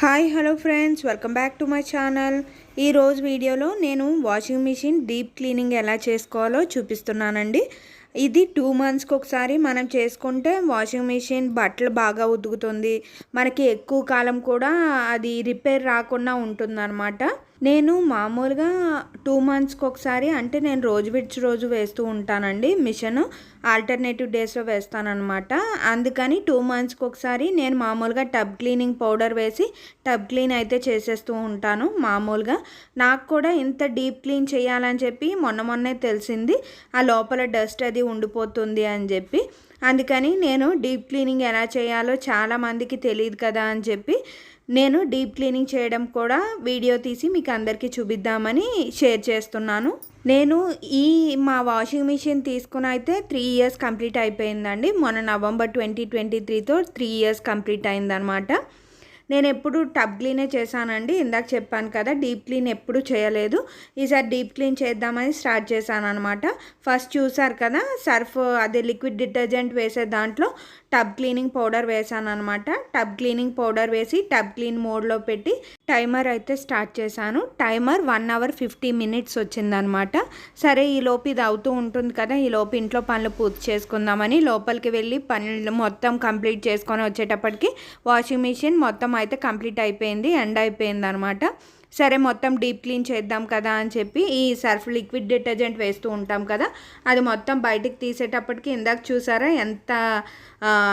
Hi hello friends. Welcome back to my channel. ఈరోజు వీడియోలో నేను వాషింగ్ మిషన్ డీప్ క్లీనింగ్ ఎలా చేసుకోవాలో చూపిస్తున్నానండి. ఇది టూ మంత్స్కి ఒకసారి మనం చేసుకుంటే వాషింగ్ మిషన్ బట్టలు బాగా ఉతుకుతుంది. మనకి ఎక్కువ కాలం కూడా అది రిపేర్ రాకుండా ఉంటుందన్నమాట. నేను మామూలుగా టూ మంత్స్కి ఒకసారి అంటే నేను రోజు విడిచి రోజు వేస్తూ ఉంటానండి మిషన్. ఆల్టర్నేటివ్ డేస్లో వేస్తానన్నమాట. అందుకని టూ మంత్స్కి ఒకసారి నేను మామూలుగా టబ్ క్లీనింగ్ పౌడర్ వేసి టబ్ క్లీన్ అయితే చేసేస్తూ ఉంటాను మామూలుగా. నాకు కూడా ఇంత డీప్ క్లీన్ చేయాలని చెప్పి మొన్న మొన్నే తెలిసింది. ఆ లోపల డస్ట్ అది ఉండిపోతుంది అని చెప్పి. అందుకని నేను డీప్ క్లీనింగ్ ఎలా చేయాలో చాలామందికి తెలియదు కదా అని చెప్పి నేను డీప్ క్లీనింగ్ చేయడం కూడా వీడియో తీసి మీకు అందరికీ చూపిద్దామని షేర్ చేస్తున్నాను. నేను ఈ మా వాషింగ్ మిషన్ తీసుకుని అయితే త్రీ ఇయర్స్ కంప్లీట్ అయిపోయిందండి. మొన్న నవంబర్ ట్వంటీ ట్వంటీ త్రీతో త్రీ ఇయర్స్ కంప్లీట్ అయిందనమాట నేను ఎప్పుడు టబ్ క్లీనే చేశానండి. ఇందాక చెప్పాను కదా డీప్ క్లీన్ ఎప్పుడు చేయలేదు. ఈసారి డీప్ క్లీన్ చేద్దామని స్టార్ట్ చేశాను అనమాట ఫస్ట్ చూసారు కదా సర్ఫ్ అదే లిక్విడ్ డిటర్జెంట్ వేసే దాంట్లో టబ్ క్లీనింగ్ పౌడర్ వేసాను అనమాట టబ్ క్లీనింగ్ పౌడర్ వేసి టబ్ క్లీన్ మోడ్లో పెట్టి టైమర్ అయితే స్టార్ట్ చేశాను. Timer one hour fifty minutes వచ్చిందనమాట. సరే ఈ లోపు ఇది అవుతూ ఉంటుంది కదా ఈ లోపు ఇంట్లో పనులు పూర్తి చేసుకుందామని లోపలికి వెళ్ళి పనులు మొత్తం కంప్లీట్ చేసుకొని వచ్చేటప్పటికి వాషింగ్ మిషన్ మొత్తం అయితే కంప్లీట్ అయిపోయింది ఎండ్ అయిపోయింది అనమాట సరే మొత్తం డీప్ క్లీన్ చేద్దాం కదా అని చెప్పి ఈ సర్ఫ్ లిక్విడ్ డిటర్జెంట్ వేస్తూ ఉంటాం కదా అది మొత్తం బయటికి తీసేటప్పటికి ఇందాక చూసారా ఎంత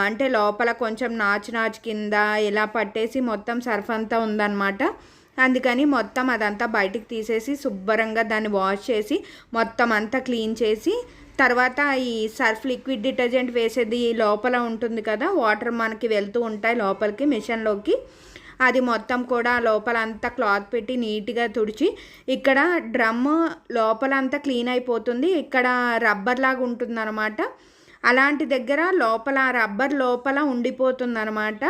అంటే లోపల కొంచెం నాచు నాచు కింద ఇలా పట్టేసి మొత్తం సర్ఫ్ అంతా ఉందన్నమాట. అందుకని మొత్తం అదంతా బయటికి తీసేసి శుభ్రంగా దాన్ని వాష్ చేసి మొత్తం అంతా క్లీన్ చేసి తర్వాత ఈ సర్ఫ్ లిక్విడ్ డిటర్జెంట్ వేసేది లోపల ఉంటుంది కదా వాటర్ మనకి వెళ్తూ ఉంటాయి లోపలికి మిషన్లోకి. అది మొత్తం కూడా లోపలంతా క్లాత్ పెట్టి నీట్గా తుడిచి ఇక్కడ డ్రమ్ లోపల అంతా క్లీన్ అయిపోతుంది. ఇక్కడ రబ్బర్ లాగా ఉంటుంది అనమాట అలాంటి దగ్గర లోపల రబ్బర్ లోపల ఉండిపోతుంది అనమాట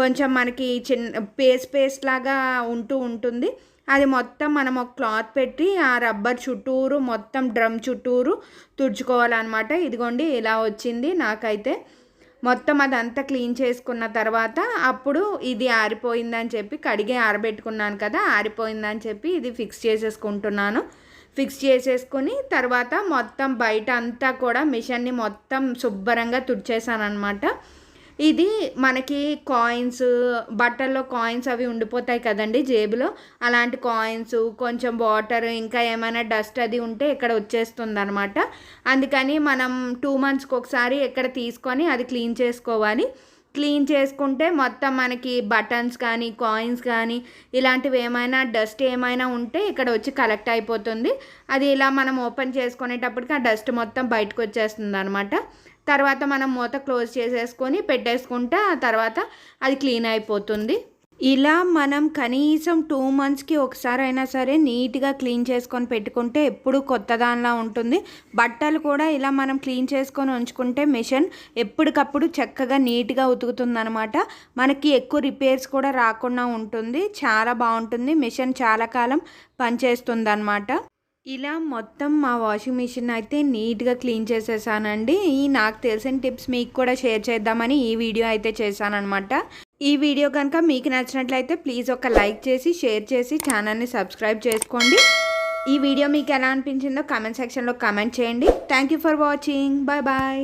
కొంచెం మనకి చిన్న పేస్ పేస్ట్ లాగా ఉంటూ ఉంటుంది. అది మొత్తం మనం ఒక క్లాత్ పెట్టి ఆ రబ్బర్ చుట్టూరు మొత్తం డ్రమ్ చుట్టూరు తుడుచుకోవాలన్నమాట. ఇదిగోండి ఇలా వచ్చింది నాకైతే. మొత్తం అదంతా క్లీన్ చేసుకున్న తర్వాత అప్పుడు ఇది ఆరిపోయిందని చెప్పి కడిగి ఆరబెట్టుకున్నాను కదా ఆరిపోయిందని చెప్పి ఇది ఫిక్స్ చేసేసుకుంటున్నాను. ఫిక్స్ చేసేసుకుని తర్వాత మొత్తం బయట అంతా కూడా మిషన్ని మొత్తం శుభ్రంగా తుడిచేసాను అనమాట ఇది మనకి కాయిన్స్ బట్టల్లో కాయిన్స్ అవి ఉండిపోతాయి కదండి జేబులో. అలాంటి కాయిన్స్ కొంచెం వాటర్ ఇంకా ఏమైనా డస్ట్ అది ఉంటే ఇక్కడ వచ్చేస్తుంది అనమాట అందుకని మనం టూ మంత్స్కి ఒకసారి ఇక్కడ తీసుకొని అది క్లీన్ చేసుకోవాలి. క్లీన్ చేసుకుంటే మొత్తం మనకి బటన్స్ కానీ కాయిన్స్ కానీ ఇలాంటివి ఏమైనా డస్ట్ ఏమైనా ఉంటే ఇక్కడ వచ్చి కలెక్ట్ అయిపోతుంది. అది ఇలా మనం ఓపెన్ చేసుకునేటప్పటికి ఆ డస్ట్ మొత్తం బయటకు వచ్చేస్తుంది అనమాట తర్వాత మనం మూత క్లోజ్ చేసేసుకొని పెట్టేసుకుంటే ఆ తర్వాత అది క్లీన్ అయిపోతుంది. ఇలా మనం కనీసం టూ మంత్స్కి ఒకసారి అయినా సరే నీట్గా క్లీన్ చేసుకొని పెట్టుకుంటే ఎప్పుడు కొత్త దానిలా ఉంటుంది. బట్టలు కూడా ఇలా మనం క్లీన్ చేసుకొని ఉంచుకుంటే మిషన్ ఎప్పటికప్పుడు చక్కగా నీట్గా ఉతుకుతుందనమాట మనకి ఎక్కువ రిపేర్స్ కూడా రాకుండా ఉంటుంది. చాలా బాగుంటుంది. మిషన్ చాలా కాలం పనిచేస్తుంది అనమాట ఇలా మొత్తం మా వాషింగ్ మిషన్ అయితే నీట్గా క్లీన్ చేసేసానండి. ఈ నాకు తెలిసిన టిప్స్ మీకు కూడా షేర్ చేద్దామని ఈ వీడియో అయితే చేశానమాట ఈ వీడియో కనుక మీకు నచ్చినట్లయితే ప్లీజ్ ఒక లైక్ చేసి షేర్ చేసి ఛానల్ని సబ్స్క్రైబ్ చేసుకోండి. ఈ వీడియో మీకు ఎలా అనిపించిందో కమెంట్ సెక్షన్లో కమెంట్ చేయండి. Thank you for watching bye bye